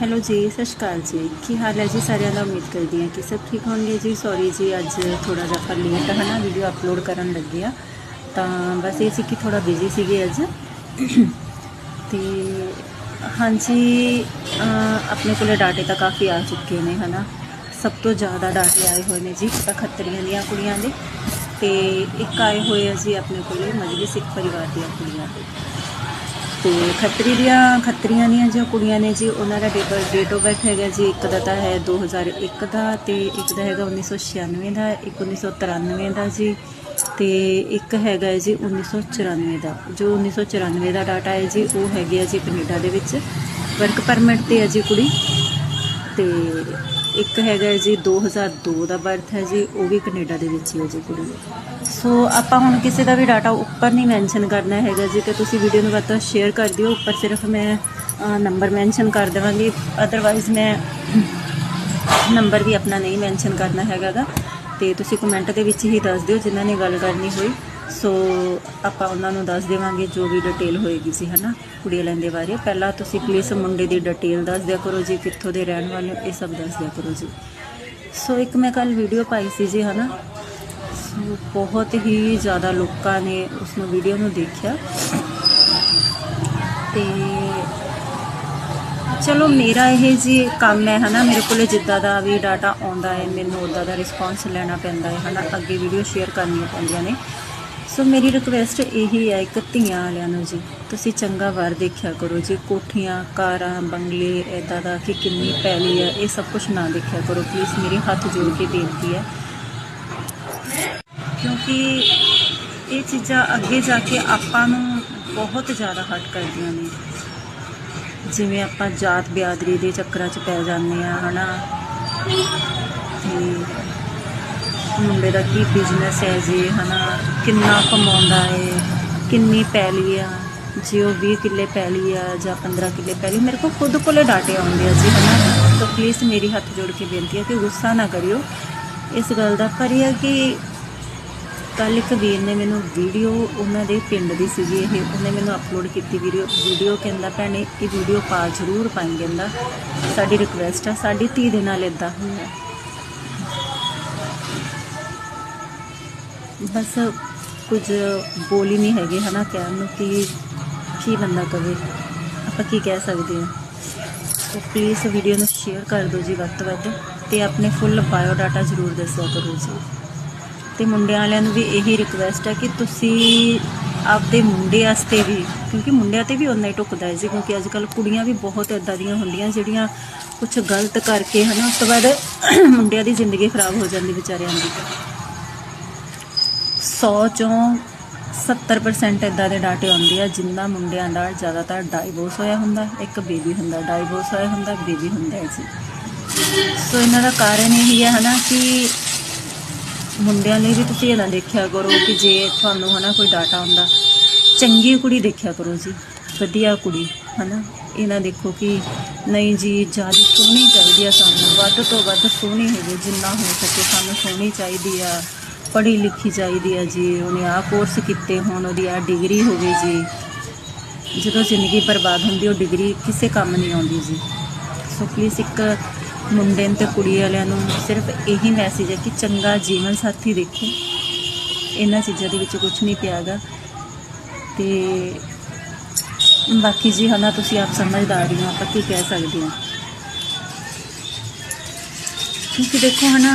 Hello ਜੀ, ਸਤਿ ਸ਼੍ਰੀ ਅਕਾਲ ਜੀ। ਕੀ ਹਾਲ ਹੈ ਜੀ? ਸਾਰਿਆਂ ਦਾ ਉਮੀਦ ਕਰਦੀ ਹਾਂ ਕਿ ਸਭ ਠੀਕ ਹੋਣਗੇ ਜੀ। ਸੌਰੀ ਜੀ, ਅੱਜ ਥੋੜਾ ਜਿਹਾ ਆਪਾਂ ਲੇਟ ਹੈ ਨਾ ਵੀਡੀਓ ਅਪਲੋਡ ਕਰਨ ਲੱਗੇ ਆ ਤਾਂ ਬਸ ਇਹ ਸੀ ਕਿ ਥੋੜਾ ਬਿਜ਼ੀ ਸੀਗੇ ਅੱਜ। ਤੇ ਹਾਂਜੀ ਆਪਣੇ ਕੋਲੇ ਡਾਟੇ ਤਾਂ ਕਾਫੀ ਆ ਚੁੱਕੇ ਨੇ ਹਨਾ ਸਭ ਤੋਂ ਜ਼ਿਆਦਾ ਡਾਟੇ ਆਏ ਹੋਏ ਨੇ ਜੀ ਇੱਕ ਖੱਤਰੀਆਂ ਦੀਆਂ ਕੁੜੀਆਂ ਦੇ। ਤੇ ਇੱਕ ਆਏ ਹੋਏ ਆ ਜੀ ਆਪਣੇ ਕੋਲੇ ਮਜਬੀ ਸਿੱਖ ਪਰਿਵਾਰ ਦੀਆਂ ਕੁੜੀਆਂ ਦੇ। ਤੇ ਖੱਤਰੀ ਦੀਆਂ, ਖੱਤਰੀਆਂ ਦੀਆਂ ਜੋ ਕੁੜੀਆਂ ਨੇ ਜੀ, ਉਹਨਾਂ ਦਾ ਡੇਟ ਆਫ ਬਰਥ ਹੈਗਾ ਜੀ, ਇੱਕ ਦਾ ਤਾਂ ਹੈ 2001 ਦਾ ਤੇ ਇੱਕ ਦਾ ਹੈਗਾ 1996 ਦਾ, ਇੱਕ 1993 ਦਾ ਜੀ ਤੇ ਇੱਕ ਹੈਗਾ ਹੈ ਜੀ 1994 ਦਾ। ਜੋ 1994 ਦਾ ਡਾਟਾ ਹੈ ਜੀ, ਉਹ ਹੈਗੇ ਆ ਜੀ ਕੈਨੇਡਾ ਦੇ ਵਿੱਚ। ਵਰਕ ਪਰਮਿਟ ਤੇ ਹੈ ਜੀ ਕੁੜੀ ਤੇ ਇੱਕ ਹੈਗਾ ਹੈ ਜੀ 2002 ਦਾ ਬਰਥ ਹੈ ਜੀ, ਉਹ ਵੀ ਕੈਨੇਡਾ ਦੇ ਵਿੱਚ ਹੀ ਹੈ ਜੀ ਕੁੜੀ। ਸੋ ਆਪਾਂ ਹੁਣ ਕਿਸੇ ਦਾ ਵੀ ਡਾਟਾ ਉੱਪਰ ਨਹੀਂ ਮੈਂਸ਼ਨ ਕਰਨਾ ਹੈਗਾ ਜੀ, ਤੇ ਤੁਸੀਂ ਵੀਡੀਓ ਨੂੰ ਵੱਧ ਤੋਂ ਸ਼ੇਅਰ ਕਰ ਦਿਓ। ਉੱਪਰ ਸਿਰਫ ਮੈਂ ਨੰਬਰ ਮੈਂਸ਼ਨ ਕਰ ਦੇਵਾਂਗੀ। ਅਦਰਵਾਈਜ਼ ਮੈਂ ਨੰਬਰ ਵੀ ਆਪਣਾ ਨਹੀਂ ਮੈਂਸ਼ਨ ਕਰਨਾ ਹੈਗਾਗਾ ਤੇ ਤੁਸੀਂ ਕਮੈਂਟ ਦੇ ਵਿੱਚ ਹੀ ਦੱਸ ਦਿਓ, ਜਿਨ੍ਹਾਂ ਨੇ ਗੱਲ ਕਰਨੀ ਹੋਈ। ਸੋ ਆਪਾਂ ਉਹਨਾਂ ਨੂੰ ਦੱਸ ਦੇਵਾਂਗੇ ਜੋ ਵੀ ਡਿਟੇਲ ਹੋਏਗੀ ਸੀ ਹਨਾ, ਕੁੜੀ ਵਾਲਿਆਂ ਦੇ ਬਾਰੇ। ਪਹਿਲਾਂ ਤੁਸੀਂ ਪਲੀਜ਼ ਮੁੰਡੇ ਦੀ ਡਿਟੇਲ ਦੱਸ ਦਿਆ ਕਰੋ ਜੀ, ਕਿੱਥੋਂ ਦੇ ਰਹਿਣ ਵਾਲੇ ਇਹ ਸਭ ਦੱਸ ਦਿਆ ਕਰੋ ਜੀ। ਸੋ ਇੱਕ ਮੈਂ ਕੱਲ ਵੀਡੀਓ ਪਾਈ ਸੀ ਜੀ, ਹਨਾ। ਸੋ ਬਹੁਤ ਹੀ ਜ਼ਿਆਦਾ ਲੋਕਾਂ ਨੇ ਉਸ ਨੂੰ ਵੀਡੀਓ ਨੂੰ ਦੇਖਿਆ। ਤੇ ਚਲੋ, ਮੇਰਾ ਇਹ ਜੀ ਕੰਮ ਹੈ, ਹਨਾ, ਮੇਰੇ ਕੋਲੇ ਜਿੱਦਾਂ ਦਾ ਵੀ ਡਾਟਾ ਆਉਂਦਾ ਹੈ, ਮੈਨੂੰ ਉਦਾਂ ਦਾ ਰਿਸਪੌਂਸ ਲੈਣਾ ਪੈਂਦਾ ਹੈ, ਹਨਾ। ਅੱਗੇ ਵੀਡੀਓ ਸ਼ੇਅਰ ਕਰਨੀਆਂ ਪੈਂਦੀਆਂ ਨੇ। ਸੋ ਮੇਰੀ ਰਿਕੁਐਸਟ ਇਹੀ ਹੈ, ਇੱਕ ਧੀਆਂ ਵਾਲਿਆਂ ਨੂੰ ਜੀ, ਤੁਸੀਂ ਚੰਗਾ ਵਾਰ ਦੇਖਿਆ ਕਰੋ ਜੀ, ਕੋਠੀਆਂ, ਕਾਰਾਂ, ਬੰਗਲੇ ਇਦਾਂ ਦਾ ਕਿ ਕਿੰਨੀ ਪੈਲੀ ਹੈ, ਇਹ ਸਭ ਕੁਝ ਨਾ ਦੇਖਿਆ ਕਰੋ ਪਲੀਜ਼ ਮੇਰੇ ਹੱਥ ਜੋੜ ਕੇ ਬੇਨਤੀ ਹੈ। ਕਿਉਂਕਿ ਇਹ ਚੀਜ਼ਾਂ ਅੱਗੇ ਜਾ ਕੇ ਆਪਾਂ ਨੂੰ ਬਹੁਤ ਜ਼ਿਆਦਾ ਹਟ ਕਰਦੀਆਂ ਨੇ। ਜਿਵੇਂ ਆਪਾਂ ਜਾਤ ਬਿਆਦਰੀ ਦੇ ਚੱਕਰਾਂ 'ਚ ਪੈ ਜਾਂਦੇ ਆ ਹਨਾ? ਤੇ ਮੁੰਡੇ ਦਾ ਕੀ ਬਿਜ਼ਨਸ ਹੈ ਜੀ, ਹਨਾ? ਕਿੰਨਾ ਕਮਾਉਂਦਾ ਏ ਕਿੰਨੀ ਪੈਲੀ ਆ? ਜੇ ਉਹ 20 ਕਿੱਲੇ ਪੈਲੀ ਆ ਜਾਂ 15 ਕਿੱਲੇ ਪੈਲੀ, ਮੇਰੇ ਕੋਲ ਖੁਦ ਕੋਲੇ ਡਾਟੇ ਆਉਂਦੇ ਆ ਜੀ, ਹਨਾ? ਤਾਂ ਪਲੀਜ਼ ਮੇਰੀ ਹੱਥ ਜੋੜ ਕੇ ਬੇਨਤੀ ਹੈ ਕਿ ਗੁੱਸਾ ਨਾ ਕਰਿਓ। ਇਸ ਗੱਲ ਦਾ ਪਰ ਇਹ ਹੈ ਕਿ ਕੱਲ ਇੱਕ ਵੀਰ ਨੇ ਮੈਨੂੰ ਵੀਡੀਓ ਉਹਨਾਂ ਦੇ ਪਿੰਡ ਦੀ ਸੀਗੀ, ਇਹ ਉਹਨੇ ਮੈਨੂੰ ਅਪਲੋਡ ਕੀਤੀ ਵੀਡੀਓ ਵੀਡੀਓ ਕਹਿੰਦਾ, ਭੈਣੇ, ਇਹ ਵੀਡੀਓ ਪਾ ਜ਼ਰੂਰ ਪਾਈ ਕਹਿੰਦਾ। ਸਾਡੀ ਰਿਕੁਐਸਟ ਆ, ਸਾਡੀ ਧੀ ਦੇ ਨਾਲ ਇਦਾਂ ਹੋਇਆ ਬਸ ਕੁਝ ਬੋਲ ਹੀ ਨਹੀਂ ਹੈਗੇ, ਹਨਾ, ਕਹਿਣ ਨੂੰ ਕਿ ਕੀ ਬੰਦਾ ਕਵੇ। ਆਪਾਂ ਕੀ ਕਹਿ ਸਕਦੇ ਹਾਂ। ਸੋ ਪਲੀਜ਼ ਵੀਡੀਓ ਨੂੰ ਸ਼ੇਅਰ ਕਰ ਦਿਓ ਜੀ ਵੱਧ ਤੋਂ ਵੱਧ ਤੇ ਆਪਣੇ ਫੁੱਲ ਬਾਇਓ ਡਾਟਾ ਜ਼ਰੂਰ ਦੱਸਿਆ ਕਰੋ ਜੀ। ਤੇ ਮੁੰਡਿਆਂ ਵਾਲਿਆਂ ਨੂੰ ਵੀ ਇਹੀ ਰਿਕੁਐਸਟ ਹੈ ਕਿ ਤੁਸੀਂ ਆਪਦੇ ਮੁੰਡੇ ਵਾਸਤੇ ਵੀ, ਕਿਉਂਕਿ ਮੁੰਡਿਆਂ ਤੇ ਵੀ ਉਹਨਾਂ ਹੀ ਟੁੱਕਦਾ ਹੈ ਜੀ, ਕਿਉਂਕਿ ਅੱਜ ਕੱਲ ਕੁੜੀਆਂ ਵੀ ਬਹੁਤ ਇਦਾਂ ਦੀਆਂ ਹੁੰਦੀਆਂ ਜਿਹੜੀਆਂ ਕੁਝ ਗਲਤ ਕਰਕੇ, ਹਨਾ, ਉਸ ਤੋਂ ਬਾਅਦ ਮੁੰਡਿਆਂ ਦੀ ਜ਼ਿੰਦਗੀ ਖਰਾਬ ਹੋ ਜਾਂਦੀ ਵਿਚਾਰਿਆਂ ਦੀ। 100 ਚੋਂ 70% ਇਦਾਂ ਦੇ ਡਾਟੇ ਆਉਂਦੇ ਆ, ਜਿੰਨਾ ਮੁੰਡਿਆਂ ਦਾ ਜ਼ਿਆਦਾਤਰ ਡਾਈਵੋਰਸ ਹੋਇਆ ਹੁੰਦਾ, ਇੱਕ ਬੇਬੀ ਹੁੰਦਾ ਡਾਈਵੋਰਸ ਹੋਇਆ ਹੁੰਦਾ ਬੇਬੀ ਹੁੰਦਾ ਹੈ ਜੀ। ਸੋ ਇਹਨਾਂ ਦਾ ਕਾਰਨ ਇਹ ਹੈ ਹਨਾ ਕਿ ਮੁੰਡਿਆਂ ਲਈ ਵੀ ਤੁਸੀਂ ਇਹ ਦੇਖਿਆ ਕਰੋ ਕਿ ਜੇ ਤੁਹਾਨੂੰ ਹਨਾ ਕੋਈ ਡਾਟਾ ਹੁੰਦਾ ਚੰਗੀ ਕੁੜੀ ਦੇਖਿਆ ਕਰੋ ਜੀ, ਵਧੀਆ ਕੁੜੀ, ਹਨਾ। ਇਹ ਨਾ ਦੇਖੋ ਕਿ ਨਹੀਂ ਜੀ, ਜ਼ਿਆਦਾ ਸੋਹਣੀ ਚਾਹੀਦੀ ਆ ਸਾਨੂੰ, ਵੱਧ ਤੋਂ ਵੱਧ ਸੋਹਣੀ ਹੋਵੇ, ਜਿੰਨਾ ਹੋ ਸਕੇ ਸਾਨੂੰ ਸੋਹਣੀ ਚਾਹੀਦੀ ਆ। ਪੜ੍ਹੀ ਲਿਖੀ ਚਾਹੀਦੀ ਹੈ ਜੀ, ਉਹਨੇ ਆਹ ਕੋਰਸ ਕੀਤੇ ਹੋਣ ਉਹਦੀ ਆਹ ਡਿਗਰੀ ਹੋਵੇ ਜੀ। ਜਦੋਂ ਜ਼ਿੰਦਗੀ ਬਰਬਾਦ ਹੁੰਦੀ, ਉਹ ਡਿਗਰੀ ਕਿਸੇ ਕੰਮ ਨਹੀਂ ਆਉਂਦੀ ਜੀ। ਸੋ ਪਲੀਜ਼ ਇੱਕ ਮੁੰਡੇ ਤੇ ਕੁੜੀ ਵਾਲਿਆਂ ਨੂੰ ਸਿਰਫ ਇਹੀ ਮੈਸੇਜ ਹੈ ਕਿ ਚੰਗਾ ਜੀਵਨ ਸਾਥੀ ਦੇਖੋ। ਇਹਨਾਂ ਚੀਜ਼ਾਂ ਦੇ ਵਿੱਚ ਕੁਝ ਨਹੀਂ ਪਿਆਗਾ ਤੇ ਬਾਕੀ ਜੀ, ਹਨਾ, ਤੁਸੀਂ ਆਪ ਸਮਝਦਾਰ ਹੋ, ਆਪਾਂ ਕੀ ਕਹਿ ਸਕਦੇ ਹਾਂ। ਕਿਉਂਕਿ ਦੇਖੋ ਹਨਾ,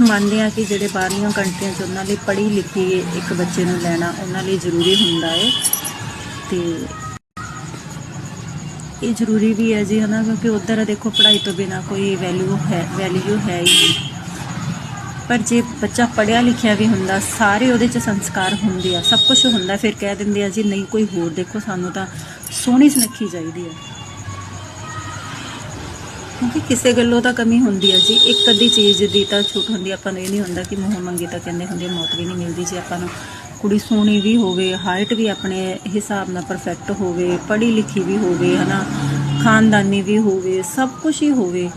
ਮੰਨਦੇ ਆ ਕਿ ਜਿਹੜੇ ਬਾਹਰਲੀਆਂ ਕੰਟਰੀਆਂ 'ਚ ਉਹਨਾਂ ਲਈ ਪੜ੍ਹੀ ਲਿਖੀ ਇੱਕ ਬੱਚੇ ਨੂੰ ਲੈਣਾ ਉਹਨਾਂ ਲਈ ਜ਼ਰੂਰੀ ਹੁੰਦਾ ਹੈ ਤੇ ਇਹ ਜ਼ਰੂਰੀ ਵੀ ਹੈ ਜੀ ਹਨਾ, ਕਿਉਂਕਿ ਉਧਰ ਦੇਖੋ ਪੜ੍ਹਾਈ ਤੋਂ ਬਿਨਾ ਕੋਈ ਵੈਲਿਊ ਹੈ ਵੈਲਿਊ ਹੈ ਹੀ ਪਰ ਜੇ ਬੱਚਾ ਪੜਿਆ ਲਿਖਿਆ ਵੀ ਹੁੰਦਾ, ਸਾਰੇ ਉਹਦੇ 'ਚ ਸੰਸਕਾਰ ਹੁੰਦੇ ਆ, ਸਭ ਕੁਝ ਹੁੰਦਾ, ਫਿਰ ਕਹਿ ਦਿੰਦੇ ਆ ਜੀ, ਨਹੀਂ ਕੋਈ ਹੋਰ ਦੇਖੋ, ਸਾਨੂੰ ਤਾਂ ਸੋਹਣੀ ਸੁਨੱਖੀ ਚਾਹੀਦੀ ਆ ਕਿਉਂਕਿ ਕਿਸੇ ਗੱਲੋਂ ਤਾਂ ਕਮੀ ਹੁੰਦੀ ਹੈ ਜੀ। ਇੱਕ ਅੱਧੀ ਚੀਜ਼ ਦੀ ਤਾਂ ਛੂਟ ਹੁੰਦੀ ਆਪਾਂ ਨੂੰ ਇਹ ਨਹੀਂ ਹੁੰਦਾ ਕਿ ਮੂੰਹ ਮੰਗੀ ਤਾਂ ਕਹਿੰਦੇ ਹੁੰਦੇ ਮੌਤ ਵੀ ਨਹੀਂ ਮਿਲਦੀ। ਜੀ ਆਪਾਂ ਨੂੰ ਕੁੜੀ ਸੋਹਣੀ ਵੀ ਹੋਵੇ ਹਾਈਟ ਵੀ ਆਪਣੇ ਹਿਸਾਬ ਨਾਲ ਪਰਫੈਕਟ ਹੋਵੇ ਪੜ੍ਹੀ ਲਿਖੀ ਵੀ ਹੋਵੇ, ਹਨਾ, ਖਾਨਦਾਨੀ ਵੀ ਹੋਵੇ, ਸਭ ਕੁਝ ਹੀ ਹੋਵੇ,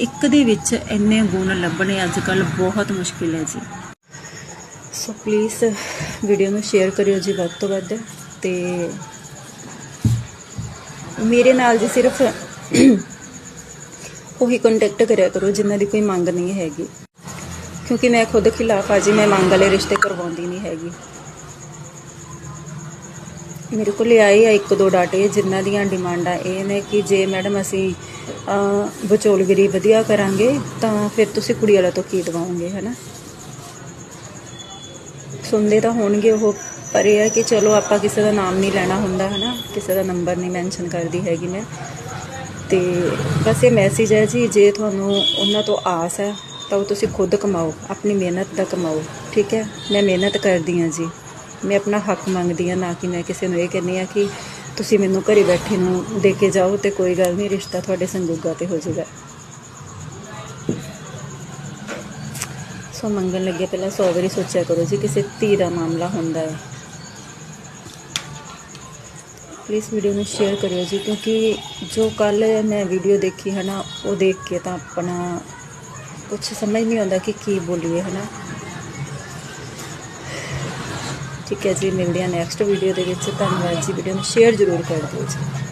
ਇੱਕ ਦੇ ਵਿੱਚ ਇੰਨੇ ਗੁਣ ਲੱਭਣੇ ਅੱਜ ਕੱਲ ਬਹੁਤ ਮੁਸ਼ਕਿਲ ਹੈ ਜੀ। ਸੋ ਪਲੀਜ਼ ਵੀਡੀਓ ਨੂੰ ਸ਼ੇਅਰ ਕਰਿਓ ਜੀ ਵੱਧ ਤੋਂ ਵੱਧ ਤੇ ਮੇਰੇ ਨਾਲ ਜੀ ਸਿਰਫ ਉਹੀ ਕੰਟੈਕਟ ਕਰਿਆ ਕਰੋ ਜਿਨ੍ਹਾਂ ਦੀ ਕੋਈ ਮੰਗ ਨਹੀਂ ਹੈਗੀ। ਕਿਉਂਕਿ ਮੈਂ ਖੁਦ ਖਿਲਾਫ ਆ ਜੀ ਮੈਂ ਮੰਗ ਵਾਲੇ ਰਿਸ਼ਤੇ ਕਰਵਾਉਂਦੀ ਨਹੀਂ ਹੈਗੀ। ਮੇਰੇ ਕੋਲ ਆਏ ਆ ਇੱਕ ਦੋ ਡਾਟੇ ਜਿਨ੍ਹਾਂ ਦੀਆਂ ਡਿਮਾਂਡਾਂ ਇਹ ਨੇ ਕਿ ਜੇ ਮੈਡਮ ਅਸੀਂ ਅਹ, ਵਧੀਆ ਕਰਾਂਗੇ ਤਾਂ ਫਿਰ ਤੁਸੀਂ ਕੁੜੀ ਵਾਲਾ ਤੋਂ ਕੀ ਦਵਾਓਗੇ ਹਨਾ? ਸੁਣਦੇ ਤਾਂ ਹੋਣਗੇ ਉਹ ਪਰ ਇਹ ਹੈ ਕਿ ਚਲੋ ਆਪਾਂ ਕਿਸੇ ਦਾ ਨਾਮ ਨਹੀਂ ਲੈਣਾ ਹੁੰਦਾ ਹਨਾ? ਕਿਸੇ ਦਾ ਨੰਬਰ ਨਹੀਂ ਮੈਂਸ਼ਨ ਕਰਦੀ ਹੈਗੀ ਮੈਂ। ਤੇ ਬਸ ਇਹ ਮੈਸੇਜ ਹੈ ਜੀ, ਜੇ ਤੁਹਾਨੂੰ ਉਹਨਾਂ ਤੋਂ ਆਸ ਹੈ, ਤਾਂ ਉਹ ਤੁਸੀਂ ਖੁਦ ਕਮਾਓ, ਆਪਣੀ ਮਿਹਨਤ ਦਾ ਕਮਾਓ, ਠੀਕ ਹੈ? ਮੈਂ ਮਿਹਨਤ ਕਰਦੀ ਹਾਂ ਜੀ। ਮੈਂ ਆਪਣਾ ਹੱਕ ਮੰਗਦੀ ਹਾਂ, ਨਾ ਕਿ ਮੈਂ ਕਿਸੇ ਨੂੰ ਇਹ ਕਹਿੰਦੀ ਹਾਂ ਕਿ ਤੁਸੀਂ ਮੈਨੂੰ ਘਰੇ ਬੈਠੇ ਨੂੰ ਦੇ ਕੇ ਜਾਓ ਤੇ ਕੋਈ ਗੱਲ ਨਹੀਂ, ਰਿਸ਼ਤਾ ਤੁਹਾਡੇ ਸੰਜੋਗਾ ਤੇ ਹੋ ਜਾਊਗਾ। ਸੋ ਮੰਗਣ ਲੱਗੇ ਪਹਿਲਾਂ 100 ਵਾਰੀ ਸੋਚਿਆ ਕਰੋ ਜੀ, ਕਿਸੇ ਧੀ ਦਾ ਮਾਮਲਾ ਹੁੰਦਾ ਹੈ। ਪਲੀਜ਼ ਵੀਡੀਓ ਨੂੰ ਸ਼ੇਅਰ ਕਰਿਓ ਜੀ, ਕਿਉਂਕਿ ਜੋ ਕੱਲ ਮੈਂ ਵੀਡੀਓ ਦੇਖੀ ਹੈ ਨਾ, ਉਹ ਦੇਖ ਕੇ ਤਾਂ ਆਪਣਾ ਕੁਝ ਸਮਝ ਨਹੀਂ ਆਉਂਦਾ ਕਿ ਕੀ ਬੋਲੀਏ, ਹੈ ਨਾ? ਠੀਕ ਹੈ ਜੀ, ਮਿਲਦੇ ਹਾਂ ਨੈਕਸਟ ਵੀਡੀਓ ਦੇ ਵਿੱਚ। ਧੰਨਵਾਦ ਜੀ ਵੀਡੀਓ ਨੂੰ ਸ਼ੇਅਰ ਜ਼ਰੂਰ ਕਰ ਦਿਓ ਜੀ।